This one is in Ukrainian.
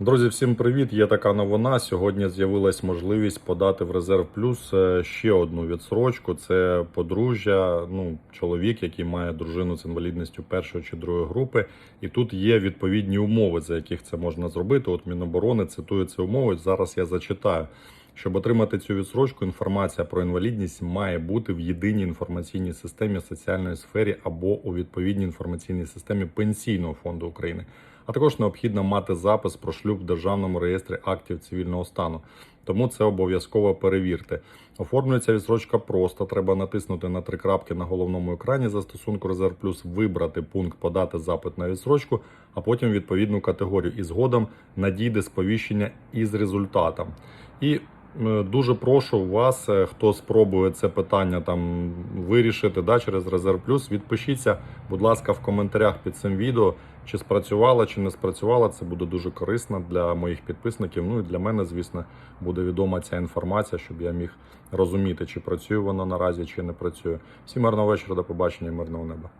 Друзі, всім привіт! Є така новина. Сьогодні з'явилась можливість подати в резерв плюс е, ще одну відсрочку. Це подружжя, ну чоловік, який має дружину з інвалідністю першої чи другої групи. І тут є відповідні умови, за яких це можна зробити. От Міноборони цитує ці умови. Зараз я зачитаю. Щоб отримати цю відсрочку, інформація про інвалідність має бути в єдиній інформаційній системі соціальної сфері або у відповідній інформаційній системі Пенсійного фонду України. А також необхідно мати запис про шлюб в державному реєстрі актів цивільного стану. Тому це обов'язково перевірте. Оформлюється відсрочка просто. Треба натиснути на три крапки на головному екрані застосунку Резерв Плюс, вибрати пункт Подати запит на відсрочку, а потім відповідну категорію. І згодом надійде сповіщення із результатом. І е, Дуже прошу вас, е, хто спробує це питання там вирішити да, через Резерв Плюс, відпишіться, будь ласка, в коментарях під цим відео, чи спрацювала, чи не спрацювала. Це буде дуже корисно для моїх підписників. Ну і для мене, звісно, буде відома ця інформація, щоб я міг розуміти, чи працює вона наразі, чи не працює. Всім гарного вечора, до побачення, мирного неба.